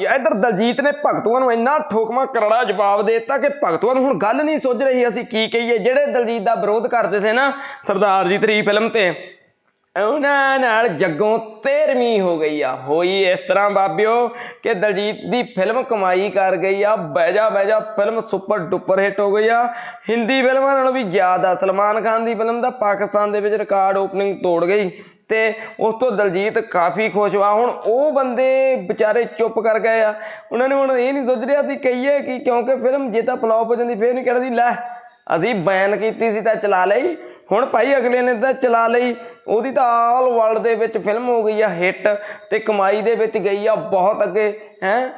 ਇਧਰ ਦਲਜੀਤ ਨੇ ਭਗਤੂਆਂ ਨੂੰ ਇੰਨਾ ਠੋਕਮਾ ਕਰੜਾ ਜਵਾਬ ਦੇ ਦਿੱਤਾ ਕਿ ਭਗਤੂਆਂ ਨੂੰ ਹੁਣ ਗੱਲ ਨਹੀਂ ਸੋਝ ਰਹੀ, ਅਸੀਂ ਕੀ ਕਹੀਏ? ਜਿਹੜੇ ਦਲਜੀਤ ਦਾ ਵਿਰੋਧ ਕਰਦੇ ਸੀ ਨਾ ਸਰਦਾਰ ਜੀ ਤੇਰੀ ਫਿਲਮ ਤੇ, ਉਹਨਾਂ ਨਾਲ ਜੱਗੋਂ 13ਵੀਂ ਹੋ ਗਈ ਆ। ਹੋਈ ਇਸ ਤਰ੍ਹਾਂ ਬਾਬਿਓ ਕਿ ਦਲਜੀਤ ਦੀ ਫਿਲਮ ਕਮਾਈ ਕਰ ਗਈ ਆ ਬੈਜਾ ਬੈਜਾ ਫਿਲਮ ਸੁਪਰ ਡੁਪਰ ਹਿੱਟ ਹੋ ਗਈ ਆ। ਹਿੰਦੀ ਫਿਲਮਾਂ ਨਾਲੋਂ ਵੀ ਜ਼ਿਆਦਾ ਸਲਮਾਨ ਖਾਨ ਦੀ ਫਿਲਮ ਦਾ ਪਾਕਿਸਤਾਨ ਦੇ ਵਿੱਚ ਰਿਕਾਰਡ ਓਪਨਿੰਗ ਤੋੜ ਗਈ। ਤੇ ਉਸ ਤੋਂ ਦਲਜੀਤ ਕਾਫੀ ਖੁਸ਼ ਹੋਆ ਹੁਣ ਉਹ ਬੰਦੇ ਵਿਚਾਰੇ ਚੁੱਪ ਕਰ ਗਏ ਆ। ਉਹਨਾਂ ਨੇ ਹੁਣ ਇਹ ਨਹੀਂ ਸੋਚ ਰਿਹਾ ਸੀ ਕਹੀਏ ਕਿ ਕਿਉਂਕਿ ਫਿਲਮ ਜੇ ਤਾਂ ਫਲॉप ਹੋ ਜਾਂਦੀ, ਫੇਰ ਨਹੀਂ ਕਹਿਣਾ ਸੀ, ਲੈ ਅਸੀਂ ਬੈਨ ਕੀਤੀ ਸੀ ਤਾਂ ਚਲਾ ਲਈ। ਹੁਣ ਭਾਈ ਅਗਲੇ ਨੇ ਤਾਂ ਚਲਾ ਲਈ। ਉਹਦੀ ਤਾਂ ਆਲ ਵਰਲਡ ਦੇ ਵਿੱਚ ਫਿਲਮ ਹੋ ਗਈ ਆ ਹਿੱਟ ਤੇ ਕਮਾਈ ਦੇ ਵਿੱਚ ਗਈ ਆ ਬਹੁਤ ਅੱਗੇ, ਹੈ।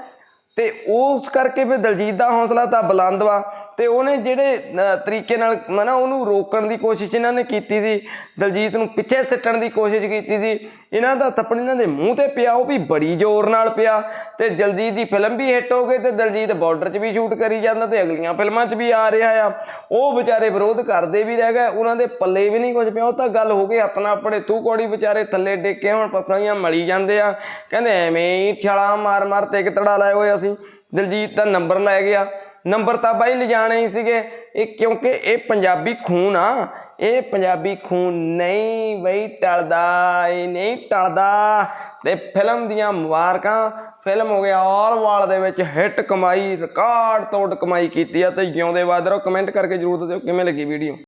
ਤੇ ਉਸ ਕਰਕੇ ਫਿਰ ਦਲਜੀਤ ਦਾ ਹੌਸਲਾ ਤਾਂ ਬੁਲੰਦ ਵਾ। ਤੇ ਉਹਨੇ ਜਿਹੜੇ ਤਰੀਕੇ ਨਾਲ ਮਨਾ ਉਹਨੂੰ ਰੋਕਣ ਦੀ ਕੋਸ਼ਿਸ਼ ਇਹਨਾਂ ਨੇ ਕੀਤੀ ਸੀ, ਦਲਜੀਤ ਨੂੰ ਪਿੱਛੇ ਸਿੱਟਣ ਦੀ ਕੋਸ਼ਿਸ਼ ਕੀਤੀ ਸੀ, ਇਹਨਾਂ ਦਾ ਥੱਪੜ ਇਹਨਾਂ ਦੇ ਮੂੰਹ ਤੇ ਪਿਆ, ਉਹ ਵੀ ਬੜੀ ਜ਼ੋਰ ਨਾਲ ਪਿਆ ਤੇ ਦਲਜੀਤ ਦੀ ਫਿਲਮ ਵੀ ਹਿੱਟ ਹੋ ਗਈ ਤੇ ਦਲਜੀਤ ਬਾਰਡਰ 'ਚ ਵੀ ਸ਼ੂਟ ਕਰੀ ਜਾਂਦਾ ਤੇ ਅਗਲੀਆਂ ਫਿਲਮਾਂ 'ਚ ਵੀ ਆ ਰਿਹਾ ਆ। ਉਹ ਵਿਚਾਰੇ ਵਿਰੋਧ ਕਰਦੇ ਵੀ ਰਹਿ ਗਏ, ਉਹਨਾਂ ਦੇ ਪੱਲੇ ਵੀ ਨਹੀਂ ਕੁਝ ਪਿਆ, ਉਹ ਤਾਂ ਗੱਲ ਹੋ ਗਈ, ਹੱਥ ਨਾਲ ਆਪਣੇ ਤੂੰ ਕੋੜੀ ਵਿਚਾਰੇ ਥੱਲੇ ਡੇਕੇ ਹੁਣ ਪਸਲੀਆਂ ਮਲੀ ਜਾਂਦੇ ਆ। ਕਹਿੰਦੇ ਐਵੇਂ ਹੀ ਛਾਲਾ ਮਾਰ ਮਾਰ ਤੇ ਤੜਾ ਲਾਏ ਹੋਏ ਅਸੀਂ, ਦਲਜੀਤ ਦਾ ਨੰਬਰ ਲੈ ਗਿਆ। ਨੰਬਰ ਤਾਂ ਬਾਈ ਲਿਜਾਣੇ ਹੀ ਸੀਗੇ। ਇਹ ਕਿਉਂਕਿ ਇਹ ਪੰਜਾਬੀ ਖੂਨ ਆ। ਇਹ ਪੰਜਾਬੀ ਖੂਨ ਨਹੀਂ ਬਈ ਟਲਦਾ, ਇਹ ਨਹੀਂ ਟਲਦਾ। ਤੇ ਫਿਲਮ ਦੀਆਂ ਮੁਬਾਰਕਾਂ, ਫਿਲਮ ਹੋ ਗਿਆ ਆਲ ਵਾਲ ਦੇ ਵਿੱਚ ਹਿੱਟ ਕਮਾਈ, ਰਿਕਾਰਡ ਤੋੜ ਕਮਾਈ ਕੀਤੀ ਆ ਤੇ ਜਿਉਂਦੇ ਬਾਦ ਰਹੋ, ਕਮੈਂਟ ਕਰਕੇ ਜਰੂਰ ਦੱਸਿਓ ਕਿਵੇਂ ਲੱਗੀ ਵੀਡੀਓ